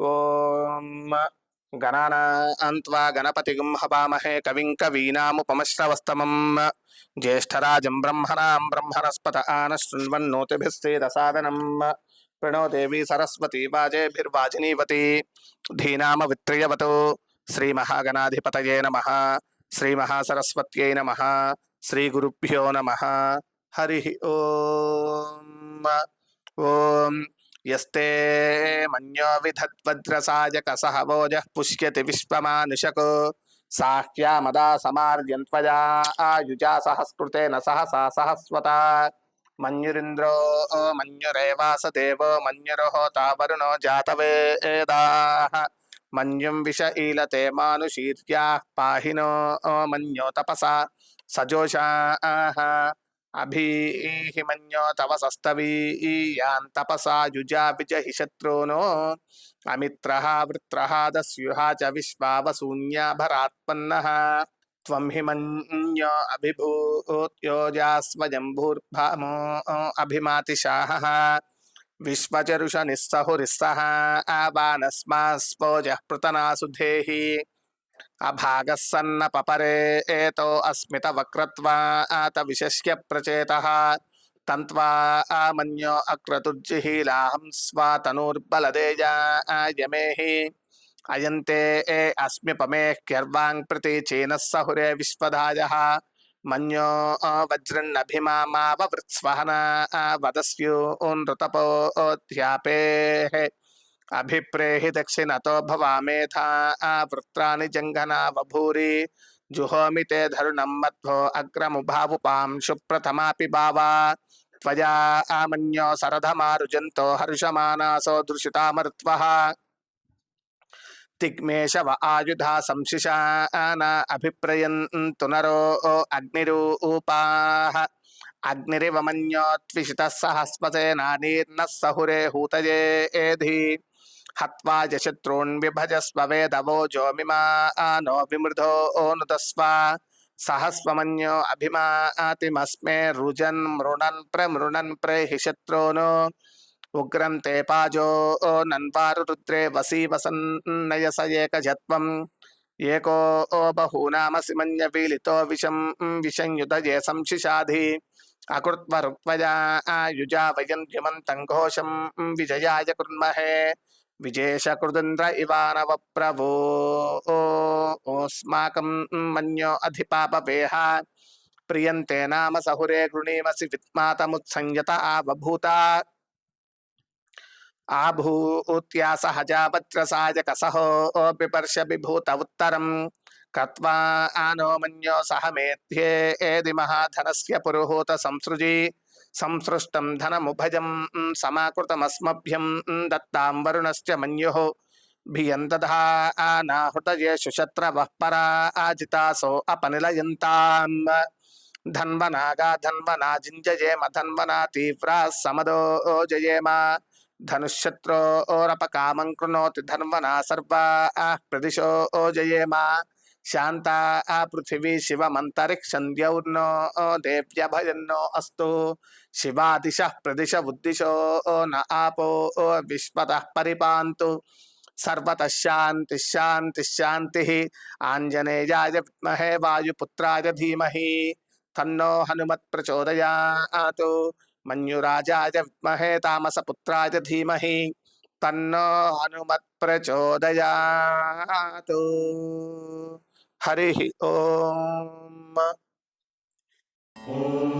ఓం గణానాన్వా గణపతిగం హవామహే కవిం కవీనాముపమశ్రవస్తమం. జ్యేష్టరాజం బ్రహ్మణాం బ్రహ్మరస్పత బ్రహ్మణస్పత ఆనశృణ్వన్నోతిభిస్సేదసాదనం ప్రణోదేవి సరస్వతి వాజేభిర్వాజినీవతి. ధీనామ ధీనామవిత్రయవతు. శ్రీమహాగణాధిపతయే నమ. శ్రీమహాసరస్వత్యై నమ. శ్రీగురుభ్యో నమ. హరి ఓ. ఓం यस्ते मन्यो विधद्वज्रसायकसह वोजः पुष्यति विश्वमानुषको। साह्यामदा समार्यन्त्वया आयुजा सहस्कृतेन सहसा सहस्वता। मन्युरिन्द्रो मन्युरेवासदेवो मन्युर्होता वरुणो जातवेदाः। मन्युं विष ईलते मानुषीर्याः पाहिनो मन्यो तपसा। सजोषाः अभीहि मन्यो तव सस्तवीयान् तपसा युजा विजहि शत्रूनो। अमित्रः, वृत्रः दस्युहा च विश्वावसून्या भरात्पन्नः त्वं हि मन्यो अभिभूत्योजास्वयं भूर्भामो अभिमातिशाहः। विश्वचरुषनिस्सहुरिस्सः आवानस्मास्पोजः पृतनासु धेहि। अभागः सन्न पपरे एतो अस्मित वक्रत्वात विशस्य प्रचेतः। तन्त्वा आमन्यो अक्रतुर्जिहीलाहं स्वातनूर्बलदेजायमेहि। अयन्ते ए अस्म्यपमेः क्यर्वाङ् प्रति चेनः सहुरे विश्वधायः। मन्यो वज्रन्नभिमामाववृत्स्वहना वदस्योनृतपोऽध्यापेः अभिप्रेहि दक्षिणतो भवामेधा वृत्राणि जङ्घना जुहोमि ते धरुणं मध्वो अग्रमुभावुपां। सुप्रथमापि भावा। त्वया आमन्यो सरधमारुजन्तो हर्षमानासो दृशितामर्त्वः तिग्मेशव आयुधा संशिशान अभिप्रयन्तु नरो अग्निरूपाः। अग्निरिव मन्योत्विषितः सहुरे हूतये एधि। शत्रून् विभजस्व वेदवोजो मिमानो विमृधो नुतस्व सहस्वमन्यो अभिमातिमस्मे रुजन् मृणन् प्रमृणन् शत्रून्। उग्रं ते पाजो नन्वारुरुद्रे वसी वसन्नयस एकजत्वम् एको बहूनामसि मन्यपीलितो विषं विषंयुतये संशिशाधि अकृत्वरुक्त्वया आयुजा वयन्त्यमन्तं घोषं विजयाय कुर्महे। विजेशकृदिन्द्र इवानव प्रभो ओस्माकं मन्यो अधिपापवेह। प्रियन्ते नाम सहुरे गृणीमसि विद्मातमुत्संयत आवभूता। आभूत्या सहजावज्रसायकसहो बिपर्श विभूत उत्तरम् कृत्वा आनो मन्यो सह मेध्ये। एदि महाधनस्य पुरुहूत संसृजि। संसृष्टं धनमुभजं समाकृतमस्मभ्यं दत्तां वरुणश्च मन्युः। भियं दधा आनाहुतयेषु शत्रवः परा आजितासो अपनिलयन्ताम्। धन्वनागा, धन्वना जिञ्जयेम, धन्वना तीव्राः समदो जयेम। धनुशत्रोरपकामं कृणोति, धन्वना सर्वा प्रदिशो जयेम। शान्ता पृथिवी शिवमन्तरिक्षं द्यौर्नो देव्यभयन्नो अस्तु। शिवादिशः प्रदिश उद्दिशो न आपो विश्वतः परिपान्तु। सर्वतः शान्तिः शान्तिः शान्तिः। आञ्जनेयाय विद्महे वायुपुत्राय धीमहि। तन्नो हनुमत् प्रचोदयात्। मन्युराजाय विद्महे तामसपुत्राय धीमहि। तन्नो हनुमत् प्रचोदयात्। हरिः ॐ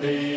be.